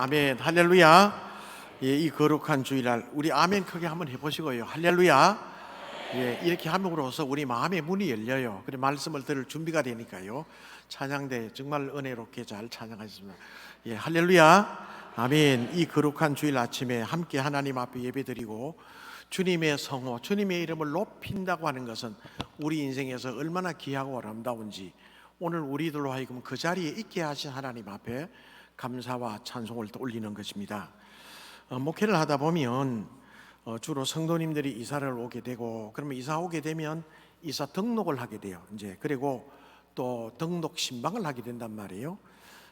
아멘. 할렐루야. 예, 이 거룩한 주일날 우리 아멘 크게 한번 해보시고요. 할렐루야. 예, 이렇게 함으로써 우리 마음의 문이 열려요. 그래 말씀을 들을 준비가 되니까요. 찬양대 정말 은혜롭게 잘 찬양하셨습니다. 예, 할렐루야. 아멘. 이 거룩한 주일 아침에 함께 하나님 앞에 예배드리고 주님의 성호 주님의 이름을 높인다고 하는 것은 우리 인생에서 얼마나 귀하고 아름다운지 오늘 우리들로 하여금 그 자리에 있게 하신 하나님 앞에 감사와 찬송을 또 올리는 것입니다. 어, 목회를 하다 보면 어, 주로 성도님들이 이사를 오게 되고 그러면 이사 오게 되면 이사 등록을 하게 돼요. 이제 그리고 또 등록 신방을 하게 된단 말이에요.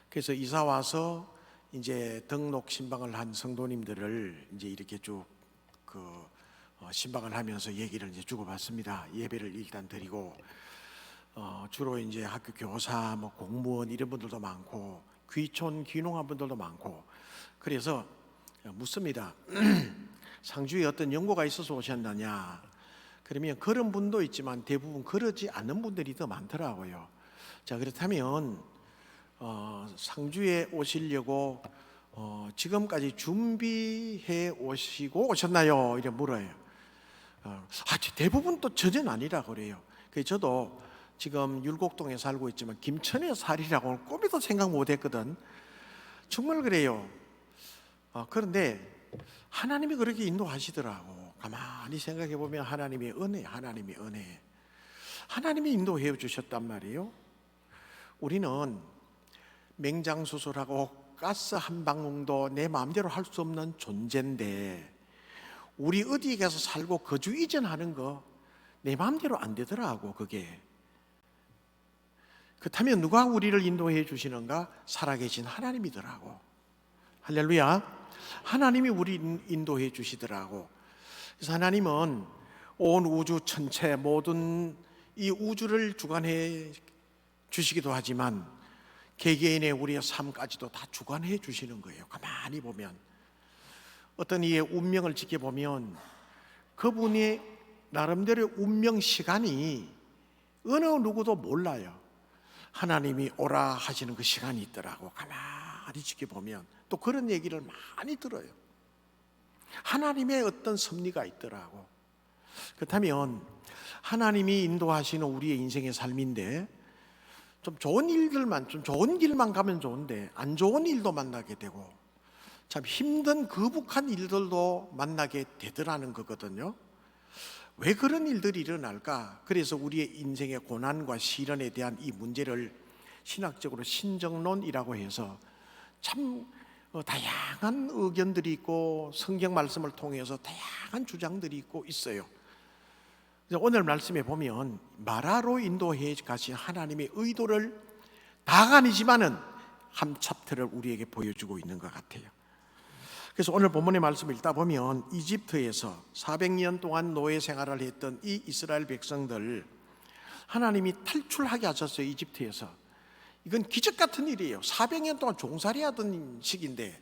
그래서 이사 와서 이제 등록 신방을 한 성도님들을 이제 이렇게 쭉그 어, 신방을 하면서 얘기를 이제 주고받습니다. 예배를 일단 드리고 어, 주로 이제 학교 교사, 뭐 공무원 이런 분들도 많고 귀촌 귀농한 분들도 많고 그래서 묻습니다. 상주에 어떤 연고가 있어서 오셨느냐? 그러면 그런 분도 있지만 대부분 그러지 않는 분들이 더 많더라고요. 자 그렇다면 어, 상주에 오시려고 어, 지금까지 준비해 오시고 오셨나요? 이래 물어요. 어, 아, 대부분 또 전혀 아니라 그래요. 그래서 저도 지금 율곡동에 살고 있지만 김천에 살이라고 꿈에도 생각 못했거든. 정말 그래요. 어, 그런데 하나님이 그렇게 인도하시더라고. 가만히 생각해 보면 하나님의 은혜, 하나님의 은혜. 하나님이 인도해 주셨단 말이에요. 우리는 맹장 수술하고 가스 한 방울도 내 마음대로 할 수 없는 존재인데 우리 어디에 가서 살고 거주 이전하는 거 내 마음대로 안 되더라고 그게. 그렇다면 누가 우리를 인도해 주시는가? 살아계신 하나님이더라고. 할렐루야. 하나님이 우리 인도해 주시더라고. 그래서 하나님은 온 우주 전체 모든 이 우주를 주관해 주시기도 하지만 개개인의 우리의 삶까지도 다 주관해 주시는 거예요. 가만히 보면 어떤 이의 운명을 지켜보면 그분의 나름대로의 운명 시간이 어느 누구도 몰라요. 하나님이 오라 하시는 그 시간이 있더라고. 가만히 지켜보면 또 그런 얘기를 많이 들어요. 하나님의 어떤 섭리가 있더라고. 그렇다면 하나님이 인도하시는 우리의 인생의 삶인데 좀 좋은 일들만 좀 좋은 길만 가면 좋은데 안 좋은 일도 만나게 되고 참 힘든 거북한 일들도 만나게 되더라는 거거든요. 왜 그런 일들이 일어날까? 그래서 우리의 인생의 고난과 시련에 대한 이 문제를 신학적으로 신정론이라고 해서 참 어, 다양한 의견들이 있고 성경 말씀을 통해서 다양한 주장들이 있고 있어요. 오늘 말씀에 보면 마라로 인도해 가신 하나님의 의도를 다가 아니지만은 한 챕터를 우리에게 보여주고 있는 것 같아요. 그래서 오늘 본문의 말씀을 읽다 보면 이집트에서 400년 동안 노예 생활을 했던 이 이스라엘 백성들 하나님이 탈출하게 하셨어요. 이집트에서. 이건 기적 같은 일이에요. 400년 동안 종살이 하던 시기인데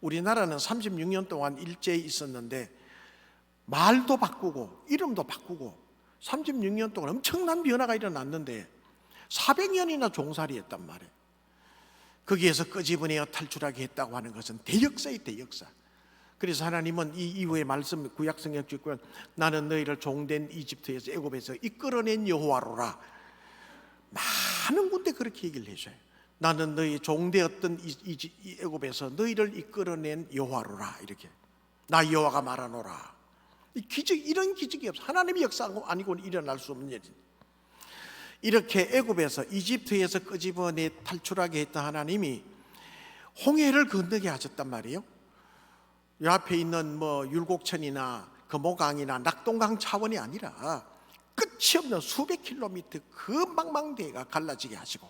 우리나라는 36년 동안 일제에 있었는데 말도 바꾸고 이름도 바꾸고 36년 동안 엄청난 변화가 일어났는데 400년이나 종살이 했단 말이에요. 거기에서 끄집어내어 탈출하게 했다고 하는 것은 대역사의 대역사. 그래서 하나님은 이 이후의 말씀 구약 성경 찍고 나는 너희를 종된 이집트에서 애굽에서 이끌어낸 여호와로라. 많은 군데 그렇게 얘기를 해줘요. 나는 너희 종되었던 애굽에서 너희를 이끌어낸 여호와로라 이렇게. 나 여호와가 말하노라. 이 기적 이런 기적이 없어. 하나님의 역사 아니고는 일어날 수 없는 일이. 이렇게 애굽에서 이집트에서 끄집어내 탈출하게 했던 하나님이 홍해를 건너게 하셨단 말이에요. 요 앞에 있는 뭐 율곡천이나 금호강이나 낙동강 차원이 아니라 끝이 없는 수백 킬로미터 그 망망대해가 갈라지게 하시고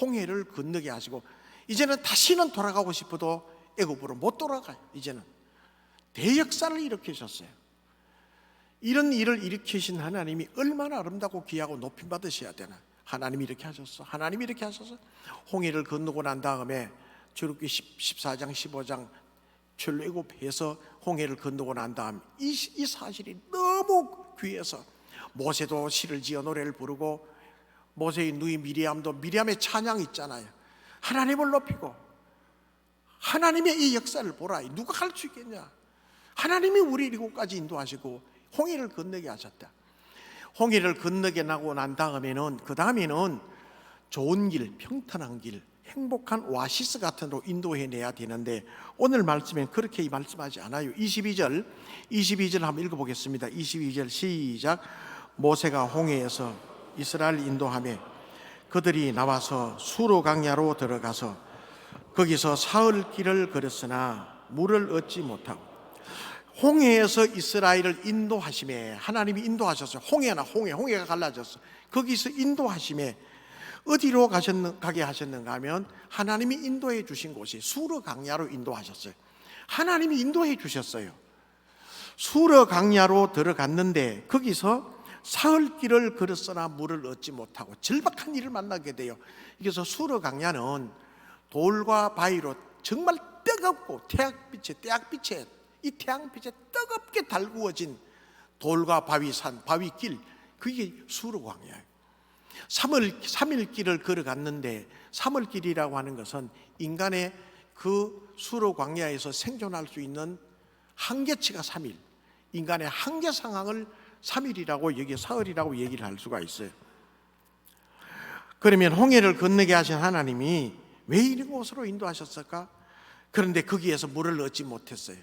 홍해를 건너게 하시고 이제는 다시는 돌아가고 싶어도 애굽으로 못 돌아가요. 이제는 대역사를 일으키셨어요. 이런 일을 일으키신 하나님이 얼마나 아름답고 귀하고 높임 받으셔야 되나? 하나님이 이렇게 하셨어. 하나님이 이렇게 하셔서 홍해를 건너고 난 다음에 출애굽기 14장 15장 출애굽해서 홍해를 건너고 난 다음 이, 이 사실이 너무 귀해서 모세도 시를 지어 노래를 부르고 모세의 누이 미리암도 미리암의 찬양 있잖아요. 하나님을 높이고 하나님의 이 역사를 보라. 누가 할 수 있겠냐? 하나님이 우리 이곳까지 인도하시고 홍해를 건너게 하셨다. 홍해를 건너게 나고 난 다음에는 그 다음에는 좋은 길, 평탄한 길, 행복한 오아시스 같은 데로 인도해 내야 되는데 오늘 말씀엔 그렇게 말씀하지 않아요. 22절, 22절 한번 읽어 보겠습니다. 22절 시작. 모세가 홍해에서 이스라엘 인도함에 그들이 나와서 수로 강야로 들어가서 거기서 사흘 길을 걸었으나 물을 얻지 못하고 홍해에서 이스라엘을 인도하심에 하나님이 인도하셨어요. 홍해나 홍해, 홍해가 갈라졌어. 거기서 인도하심에 어디로 가셨는, 가게 하셨는가 하면 하나님이 인도해 주신 곳이 수르 강야로 인도하셨어요. 하나님이 인도해 주셨어요. 수르 강야로 들어갔는데 거기서 사흘 길을 걸었으나 물을 얻지 못하고 절박한 일을 만나게 돼요. 그래서 수르 강야는 돌과 바위로 정말 뜨겁고 태양빛에 태양빛에 이 태양빛에 뜨겁게 달구어진 돌과 바위산 바위길 그게 강야예요. 3월 3일 길을 걸어갔는데 3월 길이라고 하는 것은 인간의 그 수로 광야에서 생존할 수 있는 한계치가 3일. 인간의 한계 상황을 3일이라고 여기 사흘이라고 얘기를 할 수가 있어요. 그러면 홍해를 건너게 하신 하나님이 왜 이런 곳으로 인도하셨을까? 그런데 거기에서 물을 얻지 못했어요.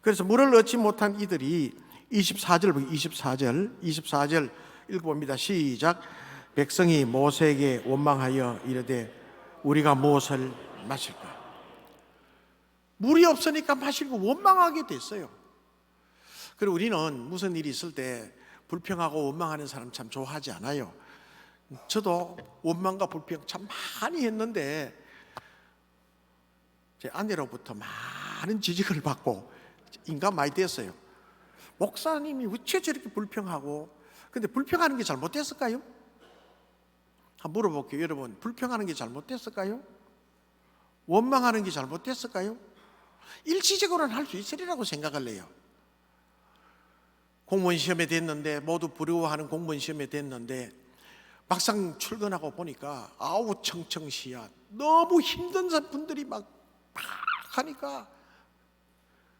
그래서 물을 얻지 못한 이들이 24절 24절 24절 읽어봅니다. 시작. 백성이 모세에게 원망하여 이르되 우리가 무엇을 마실까? 물이 없으니까 마시고 원망하게 됐어요. 그리고 우리는 무슨 일이 있을 때 불평하고 원망하는 사람 참 좋아하지 않아요. 저도 원망과 불평 참 많이 했는데 제 아내로부터 많은 지적을 받고 인간 많이 됐어요. 목사님이 어째 저렇게 불평하고 근데 불평하는 게 잘못됐을까요? 한번 물어볼게요. 여러분, 불평하는 게 잘못됐을까요? 원망하는 게 잘못됐을까요? 일시적으로는 할 수 있으리라고 생각을 해요. 공무원 시험에 됐는데 모두 부러워하는 공무원 시험에 됐는데 막상 출근하고 보니까 아우 청청시야 너무 힘든 분들이 막, 막 하니까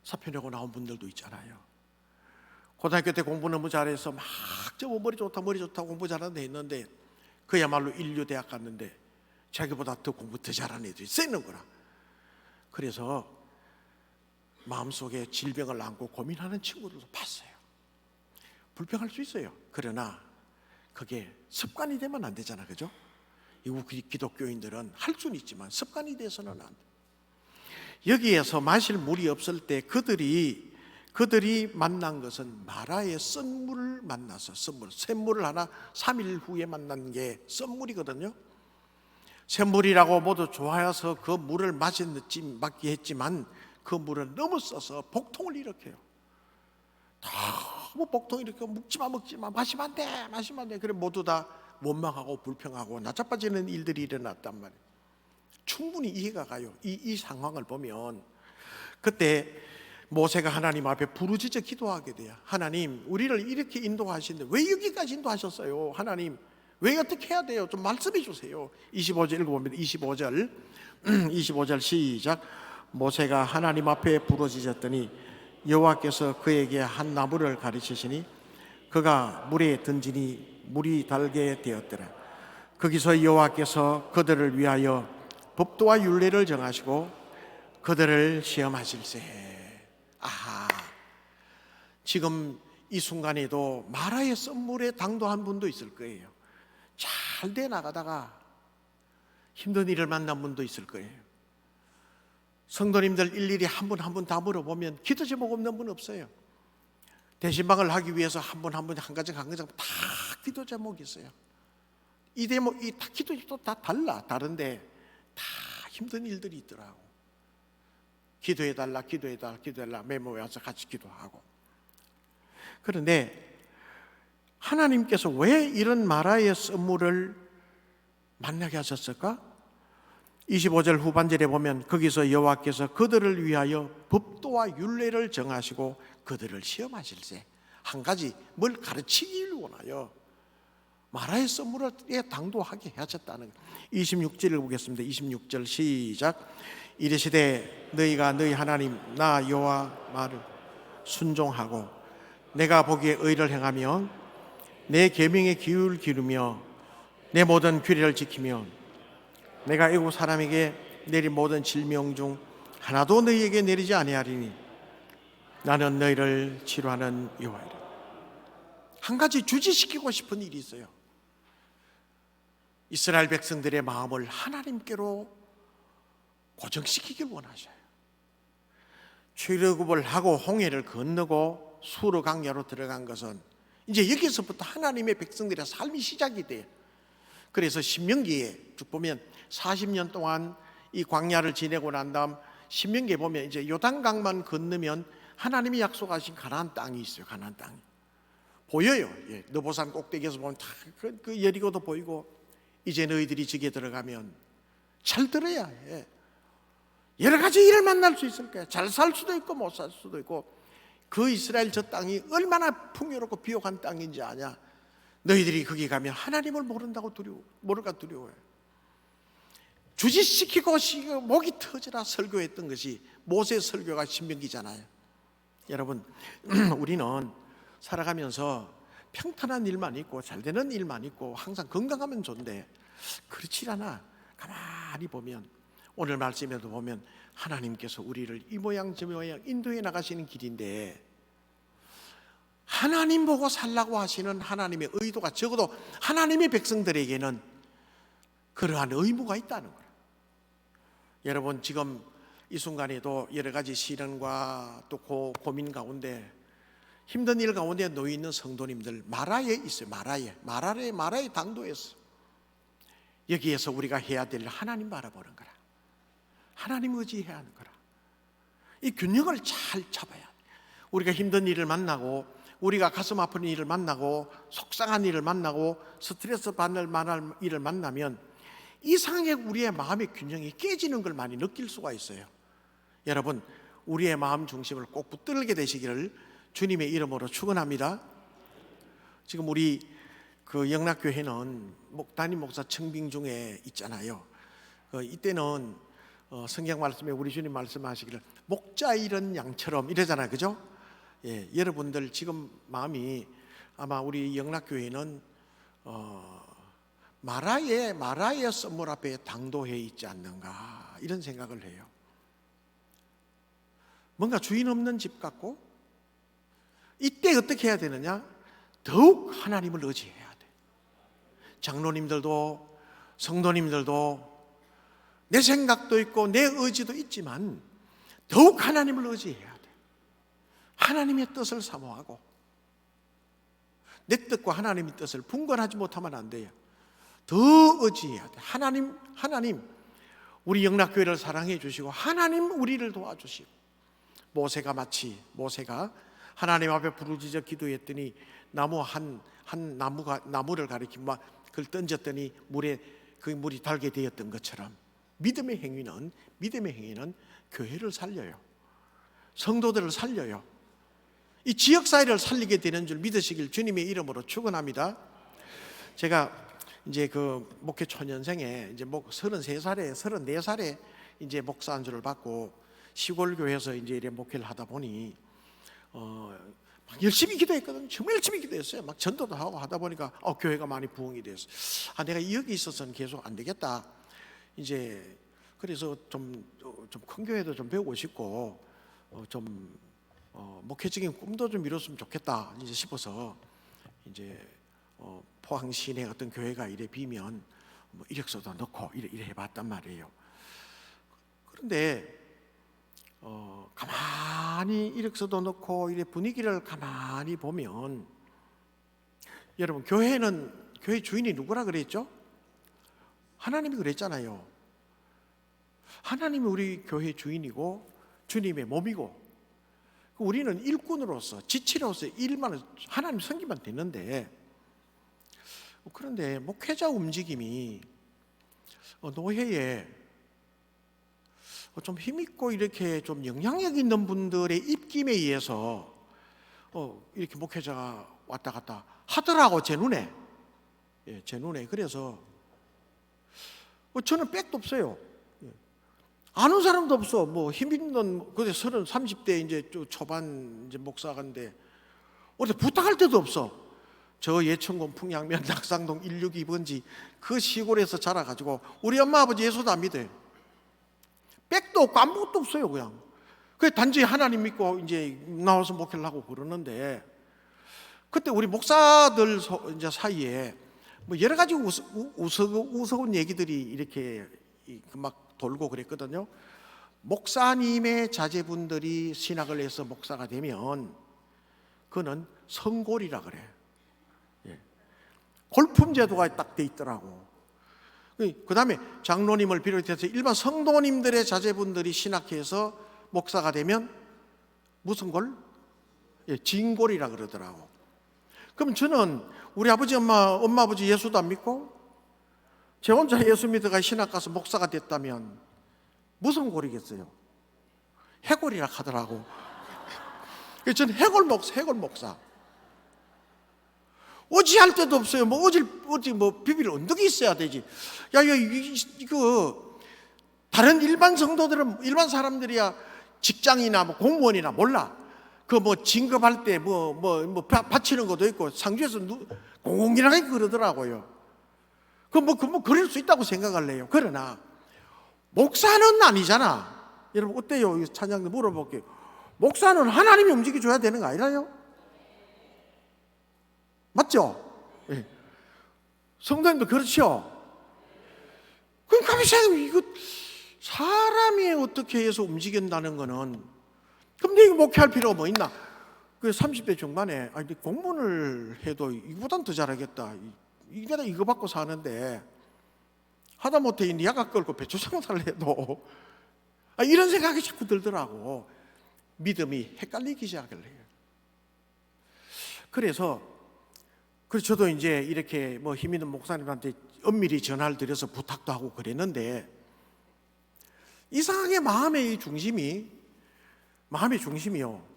사표 내고 나온 분들도 있잖아요. 고등학교 때 공부 너무 잘해서 막저 머리 좋다 머리 좋다 공부 잘하는데 했는데 그야말로 인류 대학 갔는데 자기보다 더 공부 더 잘하는 애들이 쓰는 거라. 그래서 마음속에 질병을 안고 고민하는 친구들도 봤어요. 불평할 수 있어요. 그러나 그게 습관이 되면 안 되잖아. 그죠? 이국 기독교인들은 할 수는 있지만 습관이 돼서는 안 돼. 여기에서 마실 물이 없을 때 그들이 그들이 만난 것은 마라의 썬물을 만나서 썬물, 샘물을 하나 3일 후에 만난 게 썬물이거든요. 샘물이라고 모두 좋아해서 그 물을 마셨지 맞게 했지만 그 물은 너무 써서 복통을 일으켜요. 너무 복통 일으켜 먹지마 먹지마 마시면 안 돼, 마시면 안 돼. 그래 모두 다 원망하고 불평하고 나자빠지는 일들이 일어났단 말이에요. 충분히 이해가 가요. 이, 이 상황을 보면 그때 모세가 하나님 앞에 부르짖어 기도하게 돼요. 하나님, 우리를 이렇게 인도하시는데 왜 여기까지 인도하셨어요? 하나님, 왜 어떻게 해야 돼요? 좀 말씀해 주세요. 25절 읽어봅니다. 25절, 25절 시작. 모세가 하나님 앞에 부르짖었더니 여호와께서 그에게 한 나무를 가르치시니 그가 물에 던지니 물이 달게 되었더라. 거기서 여호와께서 그들을 위하여 법도와 율례를 정하시고 그들을 시험하실세. 아하. 지금 이 순간에도 마라의 썬물에 당도한 분도 있을 거예요. 잘 돼 나가다가 힘든 일을 만난 분도 있을 거예요. 성도님들 일일이 한 분 한 분 다 물어보면 기도 제목 없는 분 없어요. 대신방을 하기 위해서 한 분 한 분 한 가지 한 가지 다 기도 제목이 있어요. 이 대목 이다 기도 제목도 다 달라 다른데 다 힘든 일들이 있더라고. 기도해 달라, 기도해 달라, 기도해 달라 메모에 와서 같이 기도하고. 그런데 하나님께서 왜 이런 마라의 썬물을 만나게 하셨을까? 25절 후반절에 보면 거기서 여호와께서 그들을 위하여 법도와 율례를 정하시고 그들을 시험하실세. 한 가지 뭘 가르치기를 원하여 마라의 썬물에 당도하게 하셨다는 26절을 보겠습니다. 26절 시작. 이르시되 너희가 너희 하나님 나 여호와 말을 순종하고 내가 보기에 의를 행하며 내 계명에 귀를 기르며 내 모든 규례를 지키며 내가 애국 사람에게 내린 모든 질명 중 하나도 너희에게 내리지 아니하리니 나는 너희를 치료하는 여호와이라. 한 가지 주지시키고 싶은 일이 있어요. 이스라엘 백성들의 마음을 하나님께로 고정시키길 원하셔요. 출애굽을 하고 홍해를 건너고 수르 강야로 들어간 것은 이제 여기서부터 하나님의 백성들의 삶이 시작이 돼요. 그래서 신명기에 쭉 보면 40년 동안 이 광야를 지내고 난 다음 신명기에 보면 이제 요단강만 건너면 하나님이 약속하신 가나안 땅이 있어요. 가나안 땅이 보여요. 예, 너보산 꼭대기에서 보면 다그 그 여리고도 보이고 이제 너희들이 지게 들어가면 잘 들어야 해. 여러 가지 일을 만날 수 있을 거야. 잘 살 수도 있고 못 살 수도 있고 그 이스라엘 저 땅이 얼마나 풍요롭고 비옥한 땅인지 아냐? 너희들이 거기 가면 하나님을 모른다고 두려워, 모를까 두려워해. 주지시키고 시- 목이 터져라 설교했던 것이 모세 설교가 신명기잖아요. 여러분, 우리는 살아가면서 평탄한 일만 있고 잘 되는 일만 있고 항상 건강하면 좋은데 그렇지 않아. 가만히 보면 오늘 말씀에도 보면 하나님께서 우리를 이 모양 저 모양 인도해 나가시는 길인데 하나님 보고 살라고 하시는 하나님의 의도가 적어도 하나님의 백성들에게는 그러한 의무가 있다는 거예요. 여러분 지금 이 순간에도 여러 가지 시련과 또 고, 고민 가운데 힘든 일 가운데 놓여 있는 성도님들 마라에 있어요. 마라에 마라에 마라에 당도했어. 여기에서 우리가 해야 될일 하나님 바라보는 거라. 하나님 의지해야 하는 거라. 이 균형을 잘 잡아야 돼. 우리가 힘든 일을 만나고 우리가 가슴 아픈 일을 만나고 속상한 일을 만나고 스트레스 받을 만한 일을 만나면 이상하게 우리의 마음의 균형이 깨지는 걸 많이 느낄 수가 있어요. 여러분, 우리의 마음 중심을 꼭 붙들게 되시기를 주님의 이름으로 축원합니다. 지금 우리 그 영락교회는 목 담임 목사 청빙 중에 있잖아요. 그 이때는 어, 성경 말씀에 우리 주님 말씀하시기를 목자 잃은 양처럼 이러잖아요, 그죠? 예, 여러분들 지금 마음이 아마 우리 영락교회는 어, 마라의 마라의 선물 앞에 당도해 있지 않는가 이런 생각을 해요. 뭔가 주인 없는 집 같고 이때 어떻게 해야 되느냐? 더욱 하나님을 의지해야 돼. 장로님들도 성도님들도 내 생각도 있고 내 의지도 있지만 더욱 하나님을 의지해야 돼. 하나님의 뜻을 사모하고 내 뜻과 하나님의 뜻을 분간하지 못하면 안 돼요. 더 의지해야 돼. 하나님, 하나님, 우리 영락교회를 사랑해 주시고 하나님 우리를 도와주시고 모세가 마치 모세가 하나님 앞에 부르짖어 기도했더니 나무 한, 한 나무가 나무를 가리키고 막 그걸 던졌더니 물에 그 물이 달게 되었던 것처럼 믿음의 행위는 믿음의 행위는 교회를 살려요. 성도들을 살려요. 이 지역 사회를 살리게 되는 줄 믿으시길 주님의 이름으로 축원합니다. 제가 이제 그 목회 초년생에 이제 목 33살에 34살에 이제 목사 안수를 받고 시골 교회에서 이제 이래 목회를 하다 보니 어, 막 열심히 기도했거든. 정말 열심히 기도했어요. 막 전도도 하고 하다 보니까 어, 교회가 많이 부흥이 됐어. 아, 내가 여기 있어서는 계속 안 되겠다. 이제 그래서 좀 좀 큰 교회도 좀 배우고 싶고 어, 좀 어, 목회적인 꿈도 좀 이뤘으면 좋겠다 이제 싶어서 이제 어, 포항 시내 어떤 교회가 이래 비면 뭐 이력서도 넣고 이래, 이래 해봤단 말이에요. 그런데 어, 가만히 이력서도 넣고 이래 분위기를 가만히 보면 여러분 교회는 교회 주인이 누구라 그랬죠? 하나님이 그랬잖아요. 하나님이 우리 교회 주인이고 주님의 몸이고 우리는 일꾼으로서 지치로서 일만 하나님 섬기면 되는데 그런데 목회자 움직임이 어, 노회에 어, 좀 힘있고 이렇게 좀 영향력 있는 분들의 입김에 의해서 어, 이렇게 목회자가 왔다 갔다 하더라고 제 눈에 예, 제 눈에 그래서 어, 저는 백도 없어요 예. 아는 사람도 없어. 뭐 힘 있는 그때 서른 30대 이제 좀 초반 이제 목사가인데 어디 부탁할 데도 없어. 저 예천군 풍양면 낙상동 162번지 그 시골에서 자라가지고 우리 엄마 아버지 예수도 안 믿어요. 백도 없고 아무것도 없어요 그냥. 그 단지 하나님 믿고 이제 나와서 목회를 하고 그러는데 그때 우리 목사들 소- 이제 사이에 뭐 여러 가지 우스, 우- 우스, 우스운 얘기들이 이렇게 이- 그막 돌고 그랬거든요. 목사님의 자제분들이 신학을 해서 목사가 되면 그는 성골이라 그래. 예. 골품 제도가 딱 돼 있더라고. 그 다음에 장로님을 비롯해서 일반 성도님들의 자제분들이 신학해서 목사가 되면 무슨 골? 예, 진골이라 그러더라고. 그럼 저는 우리 아버지 엄마 엄마 아버지 예수도 안 믿고 제 혼자 예수 믿어가 신학 가서 목사가 됐다면 무슨 골이겠어요? 해골이라 하더라고. 저는 해골 목사, 해골 목사. 어지할 데도 없어요. 뭐 어질 어디 뭐 비빌 언덕이 있어야 되지. 야, 야 이거 다른 일반 성도들은 일반 사람들이야 직장이나 뭐 공무원이나 몰라. 그 뭐 진급할 때 뭐 뭐뭐 바치는 것도 있고 상주에서 누, 공공이라고 그러더라고요. 그뭐 그 뭐 그럴 수 있다고 생각을 해요. 그러나 목사는 아니잖아. 여러분 어때요? 이 찬양도 물어볼게요. 목사는 하나님이 움직여 줘야 되는 거 아니라요? 맞죠? 예. 성도님도 그렇죠? 그러니까 가만히 이거 사람이 어떻게 해서 움직인다는 거는 그럼 내가 목회할 필요가 뭐 있나? 그 30대 중반에 아니 공무원을 해도 이보단 더 잘하겠다. 이- 이게다 이거 받고 사는데 하다못해 이 야가 끌고 배추 장사를 해도 아, 이런 생각이 자꾸 들더라고. 믿음이 헷갈리기 시작을 해요. 그래서 그래서 저도 이제 이렇게 뭐 힘 있는 목사님한테 엄밀히 전화를 드려서 부탁도 하고 그랬는데 이상하게 마음의 이 중심이 마음의 중심이요.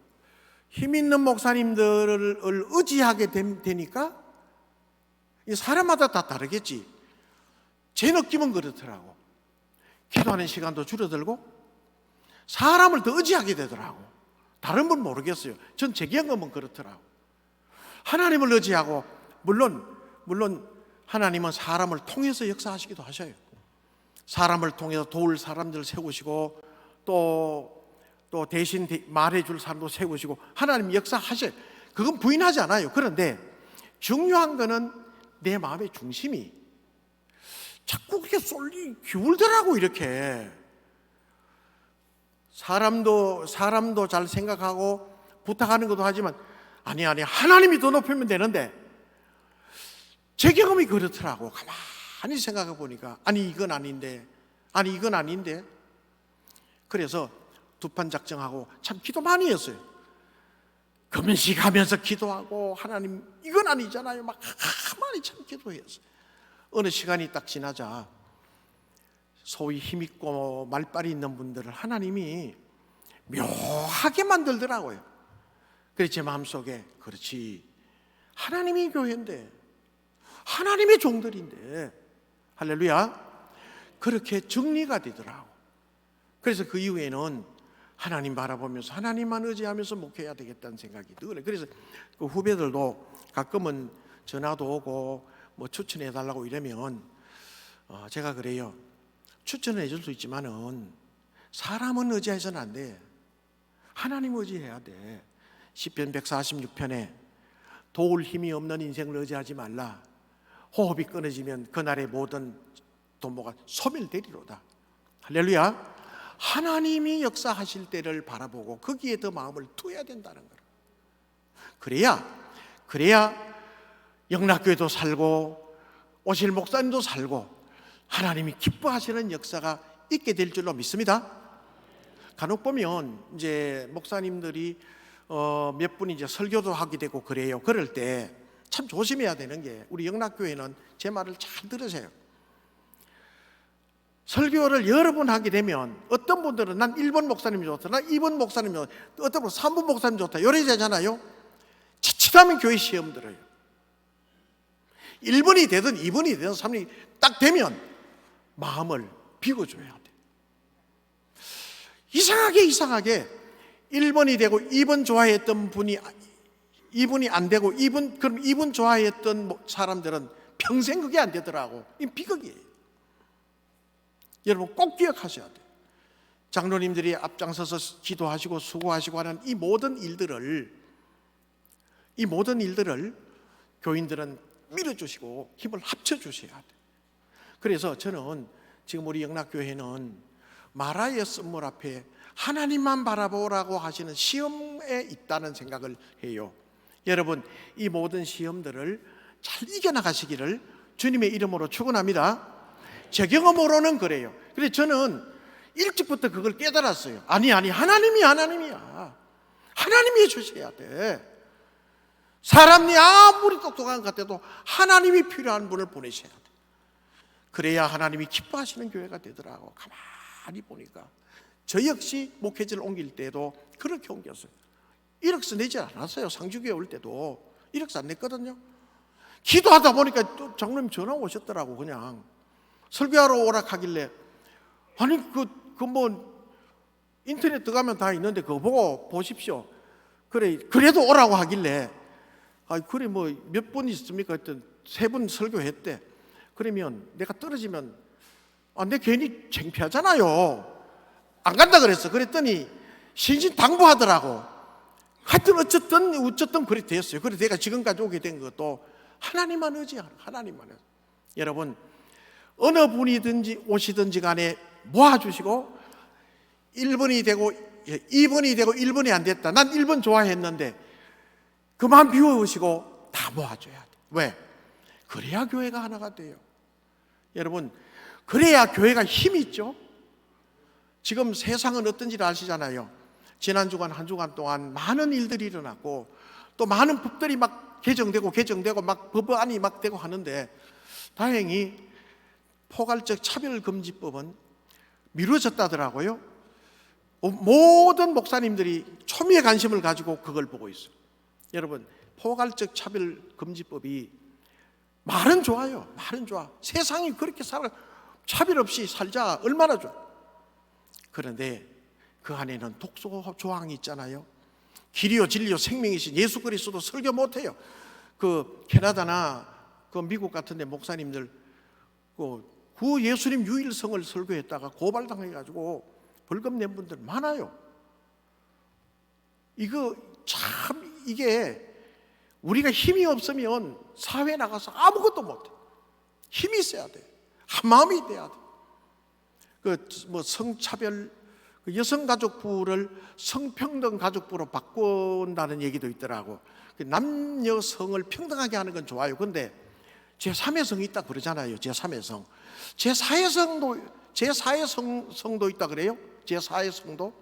힘 있는 목사님들을 의지하게 됨- 되니까 이 사람마다 다 다르겠지. 제 느낌은 그렇더라고. 기도하는 시간도 줄어들고 사람을 더 의지하게 되더라고. 다른 분 모르겠어요. 전 제 경험은 그렇더라고. 하나님을 의지하고 물론 물론 하나님은 사람을 통해서 역사하시기도 하셔요. 사람을 통해서 도울 사람들을 세우시고 또, 또 대신 대- 말해줄 사람도 세우시고 하나님 역사하셔요. 그건 부인하지 않아요. 그런데 중요한 거는 내 마음의 중심이 자꾸 그렇게 쏠리 기울더라고 이렇게 사람도 사람도 잘 생각하고 부탁하는 것도 하지만 아니 아니 하나님이 더 높이면 되는데 제 경험이 그렇더라고 가만히 생각해 보니까. 아니 이건 아닌데. 아니 이건 아닌데. 그래서 두 판 작정하고 참 기도 많이 했어요. 금식 하면서 기도하고 하나님 이건 아니잖아요. 막 가만히 참 기도했어요. 어느 시간이 딱 지나자 소위 힘있고 말빨이 있는 분들을 하나님이 묘하게 만들더라고요. 그래서 제 마음속에 그렇지. 하나님이 교회인데 하나님의 종들인데 할렐루야 그렇게 정리가 되더라고 그래서 그 이후에는 하나님 바라보면서 하나님만 의지하면서 목회해야 되겠다는 생각이 들어요 그래서 그 후배들도 가끔은 전화도 오고 뭐 추천해 달라고 이러면 어, 제가 그래요 추천해 줄 수 있지만은 사람은 의지해서는 안 돼. 하나님 의지해야 돼. 시편 146편에 도울 힘이 없는 인생을 의지하지 말라. 호흡이 끊어지면 그날의 모든 도모가 소멸되리로다. 할렐루야. 하나님이 역사하실 때를 바라보고 거기에 더 마음을 두어야 된다는 거라. 그래야 그래야 영락교회도 살고 오실 목사님도 살고 하나님이 기뻐하시는 역사가 있게 될 줄로 믿습니다. 간혹 보면 이제 목사님들이 어, 몇 분이 이제 설교도 하게 되고 그래요. 그럴 때 참 조심해야 되는 게 우리 영락교회는 제 말을 잘 들으세요. 설교를 여러 번 하게 되면 어떤 분들은 난 1번 목사님이 좋다, 난 2번 목사님이 좋다, 어떤 분은 3번 목사님 좋다 이래 되잖아요. 지치다면 교회 시험 들어요. 1번이 되든 2번이 되든 3번이 딱 되면 마음을 비워줘야 돼. 이상하게 이상하게 1번이 되고 2번 좋아했던 분이 2분이 안 되고 2분 그럼 2분 좋아했던 뭐 사람들은 평생 그게 안 되더라고. 이 비극이에요. 여러분 꼭 기억하셔야 돼요. 장로님들이 앞장서서 기도하시고 수고하시고 하는 이 모든 일들을 이 모든 일들을 교인들은 밀어주시고 힘을 합쳐주셔야 돼요. 그래서 저는 지금 우리 영락교회는 마라의 선물 앞에 하나님만 바라보라고 하시는 시험에 있다는 생각을 해요. 여러분, 이 모든 시험들을 잘 이겨나가시기를 주님의 이름으로 축원합니다. 제 경험으로는 그래요. 그래서 저는 일찍부터 그걸 깨달았어요. 아니, 아니, 하나님이 하나님이야. 하나님이 해주셔야 돼. 사람이 아무리 똑똑한 것 같아도 하나님이 필요한 분을 보내셔야 돼. 그래야 하나님이 기뻐하시는 교회가 되더라고. 가만히 보니까. 저 역시 목회지를 옮길 때도 그렇게 옮겼어요. 1억서 내지 않았어요. 상주교회 올 때도 1억서 안 냈거든요. 기도하다 보니까 또 장로님 전화 오셨더라고 그냥 설교하러 오락하길래 아니 그그뭐 인터넷 들어가면 다 있는데 그거 보고 보십시오. 그래 그래도 오라고 하길래 아 그래 뭐 몇 분 있습니까? 했더니 세분 설교했대. 그러면 내가 떨어지면 아, 내 괜히 창피하잖아요. 안 간다 그랬어. 그랬더니 신신 당부하더라고. 하여튼 어쨌든 어쨌든 그렇게 됐어요. 그래서 내가 지금까지 오게 된 것도 하나님만 의지하는 하나님만. 여러분 어느 분이든지 오시든지 간에 모아주시고 1번이 되고 2번이 되고 1번이 안 됐다. 난 1번 좋아했는데 그만 비워오시고 다 모아줘야 돼. 왜? 그래야 교회가 하나가 돼요. 여러분 그래야 교회가 힘이 있죠. 지금 세상은 어떤지를 아시잖아요. 지난 주간 한 주간 동안 많은 일들이 일어났고 또 많은 법들이 막 개정되고 개정되고 막 법안이 막 되고 하는데 다행히 포괄적 차별금지법은 미뤄졌다더라고요. 어, 모든 목사님들이 초미의 관심을 가지고 그걸 보고 있어요. 여러분 포괄적 차별금지법이 말은 좋아요. 말은 좋아. 세상이 그렇게 살아 차별 없이 살자 얼마나 좋아. 그런데 그 안에는 독소 조항이 있잖아요. 길이요 진리요 생명이신 예수 그리스도 설교 못해요. 그 캐나다나 그 미국 같은데 목사님들 그, 그 예수님 유일성을 설교했다가 고발당해가지고 벌금 낸 분들 많아요. 이거 참 이게 우리가 힘이 없으면 사회 나가서 아무것도 못해. 힘이 있어야 돼. 한 마음이 돼야 돼. 그 뭐 성차별 그 여성가족부를 성평등 가족부로 바꾼다는 얘기도 있더라고. 그 남녀 성을 평등하게 하는 건 좋아요. 근데 제3의 성이 있다 그러잖아요. 제3의 성. 제4의 성도 제4의 성, 성도 있다 그래요? 제4의 성도?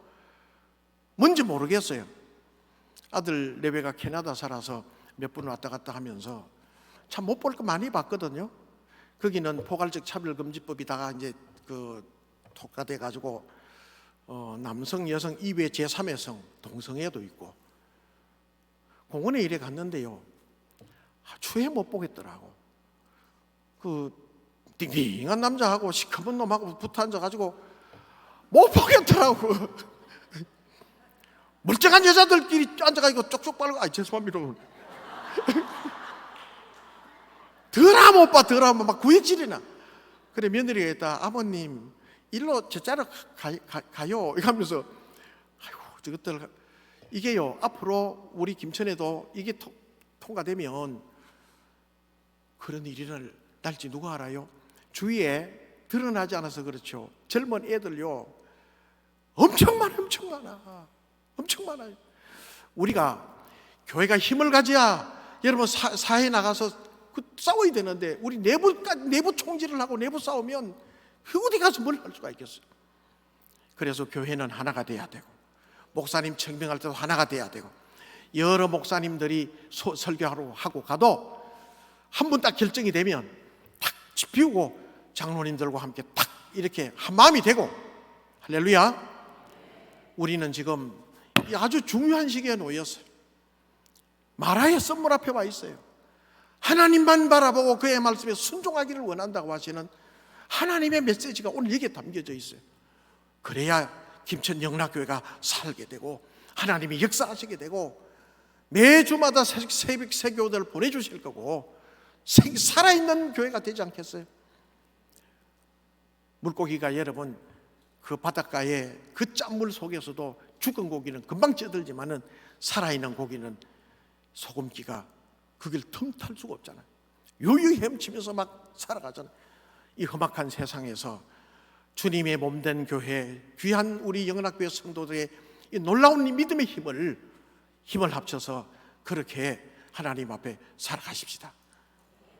뭔지 모르겠어요. 아들 레베가 캐나다 살아서 몇 분 왔다 갔다 하면서 참 못 볼 거 많이 봤거든요. 거기는 포괄적 차별금지법이 다가 이제 그 특화돼 가지고 어, 남성, 여성 이외 제3의 성 동성애도 있고 공원에 이래 갔는데요. 아, 추해 못 보겠더라고. 그 띵띵한 남자하고 시커먼 놈하고 붙어 앉아가지고 못 보겠더라고. 멀쩡한 여자들끼리 앉아가지고 쪽쪽 빨고 아 죄송합니다. 못 봐, 더라 막 구역질이나. 그래 며느리가 있다. 아버님 일로 저자로 가, 가, 요 이러면서 아이고 저것들 이게요 앞으로 우리 김천에도 이게 토, 통과되면 그런 일이 날지 누가 알아요? 주위에 드러나지 않아서 그렇죠. 젊은 애들요 엄청 많아, 엄청 많아, 엄청 많아요. 우리가 교회가 힘을 가져야 여러분 사, 사회에 나가서 그 싸워야 되는데 우리 내부 내부 총질을 하고 내부 싸우면 어디 가서 뭘 할 수가 있겠어요? 그래서 교회는 하나가 돼야 되고 목사님 청명할 때도 하나가 돼야 되고 여러 목사님들이 소, 설교하러 하고 가도 한번딱 결정이 되면 탁 비우고 장로님들과 함께 딱 이렇게 한 마음이 되고 할렐루야 우리는 지금 아주 중요한 시기에 놓였어요 마라의 선물 앞에 와 있어요 하나님만 바라보고 그의 말씀에 순종하기를 원한다고 하시는 하나님의 메시지가 오늘 여기에 담겨져 있어요. 그래야 김천 영락교회가 살게 되고 하나님이 역사하시게 되고 매주마다 새- 새벽 새교들을 보내주실 거고 생- 살아있는 교회가 되지 않겠어요? 물고기가 여러분 그 바닷가에 그 짠물 속에서도 죽은 고기는 금방 찌들지만은 살아있는 고기는 소금기가 그길 틈탈 수가 없잖아요. 요유히 헤엄치면서 막 살아가잖아요. 이 험악한 세상에서 주님의 몸된 교회, 귀한 우리 영락교회 성도들의 이 놀라운 이 믿음의 힘을 힘을 합쳐서 그렇게 하나님 앞에 살아가십시다.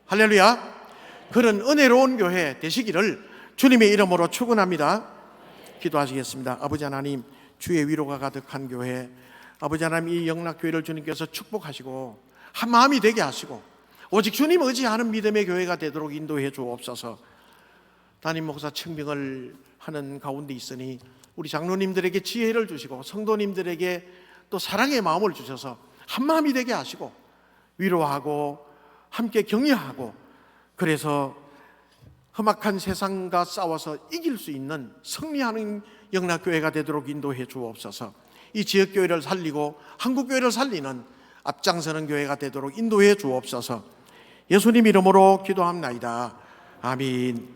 할렐루야. 그런 은혜로운 교회 되시기를 주님의 이름으로 축원합니다. 기도하시겠습니다. 아버지 하나님, 주의 위로가 가득한 교회, 아버지 하나님 이 영락교회를 주님께서 축복하시고 한 마음이 되게 하시고 오직 주님 의지하는 믿음의 교회가 되도록 인도해 주옵소서. 담임 목사 청빙을 하는 가운데 있으니 우리 장로님들에게 지혜를 주시고 성도님들에게 또 사랑의 마음을 주셔서 한 마음이 되게 하시고 위로하고 함께 격려하고 그래서 험악한 세상과 싸워서 이길 수 있는 승리하는 영락교회가 되도록 인도해 주옵소서. 이 지역교회를 살리고 한국교회를 살리는 앞장서는 교회가 되도록 인도해 주옵소서. 예수님 이름으로 기도합나이다. 아멘.